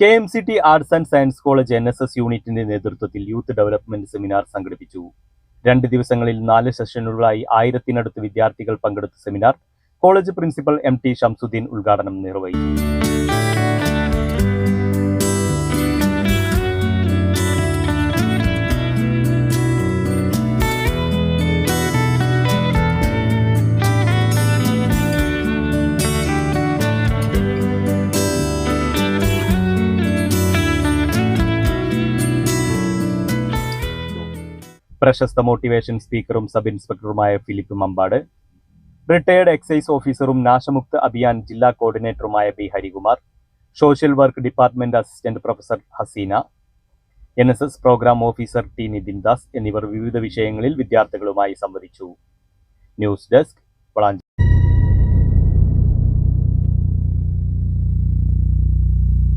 K M C T arts and science college N S S യൂണിറ്റിന്റെ നേതൃത്വത്തിൽ youth development seminar സംഘടിപ്പിച്ചു. രണ്ട് ദിവസങ്ങളിൽ നാല് സെഷനുകളായി ആയിരത്തിനടുത്ത് വിദ്യാർത്ഥികൾ പങ്കെടുത്ത seminar college principal M T Shamsuddin ഉദ്ഘാടനം നിർവഹിച്ചു. പ്രശസ്ത മോട്ടിവേഷൻ സ്പീക്കറും സബ് ഇൻസ്പെക്ടറുമായ ഫിലിപ്പ് മമ്പാട് റിട്ടയേർഡ് എക്സൈസ് ഓഫീസറും നാശമുക്ത് അഭിയാൻ ജില്ലാ കോർഡിനേറ്ററുമായ P Harikumar social work department assistant professor Haseena N S S programme officer T Nithin Das എന്നിവർ വിവിധ വിഷയങ്ങളിൽ വിദ്യാർത്ഥികളുമായി സംവദിച്ചു. News desk Valanchery.